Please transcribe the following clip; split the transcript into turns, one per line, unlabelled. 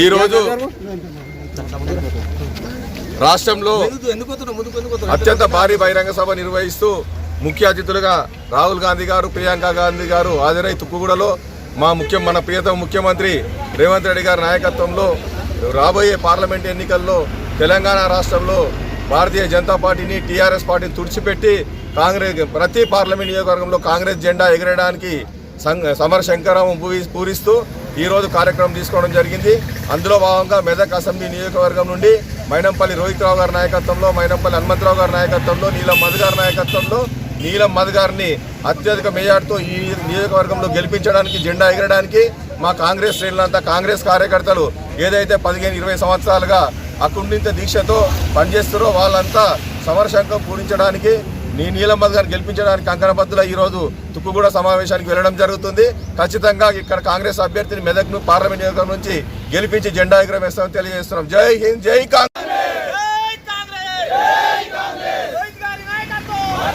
ఈరోజు రాష్ట్రంలో అత్యంత భారీ బహిరంగ సభ నిర్వహిస్తూ ముఖ్య అతిథులుగా రాహుల్ గాంధీ గారు ప్రియాంక గాంధీ గారు హాజరై తుక్కుగూడలో మా ముఖ్య మన ప్రియతమ ముఖ్యమంత్రి రేవంత్ రెడ్డి గారి నాయకత్వంలో రాబోయే పార్లమెంట్ ఎన్నికల్లో తెలంగాణ రాష్ట్రంలో భారతీయ జనతా పార్టీని టీఆర్ఎస్ పార్టీని తుడిచిపెట్టి కాంగ్రెస్ ప్రతి పార్లమెంట్ నియోజకవర్గంలో కాంగ్రెస్ జెండా ఎగరడానికి సమర శంకరం పూరిస్తూ ఈరోజు కార్యక్రమం తీసుకోవడం జరిగింది. అందులో భాగంగా మెదక్ అసెంబ్లీ నియోజకవర్గం నుండి మైనంపల్లి రోహిత్ రావు గారి నాయకత్వంలో మైనంపల్లి హనుమంతరావు గారి నాయకత్వంలో నీలం మధు గారి నాయకత్వంలో నీలం మధు గారిని అత్యధిక మేయార్తో ఈ నియోజకవర్గంలో గెలిపించడానికి జెండా ఎగరడానికి మా కాంగ్రెస్ శ్రేణులంతా కాంగ్రెస్ కార్యకర్తలు ఏదైతే పదిహేను ఇరవై సంవత్సరాలుగా అకుంఠిత దీక్షతో పనిచేస్తారో వాళ్ళంతా సమరశంకం పూరించడానికి నీ నీలమ్మద్ గారిని గెలిపించడానికి కంకణబద్దుల ఈ రోజు తుక్కుగూడ సమావేశానికి వెళ్ళడం జరుగుతుంది. ఖచ్చితంగా ఇక్కడ కాంగ్రెస్ అభ్యర్థిని మెదక్ను పార్లమెంట్ నియోజకవర్గం నుంచి గెలిపించి జెండా ఎగురవేస్తామని తెలియజేస్తున్నాం. జై హింద్ జై కాంగ్రెస్!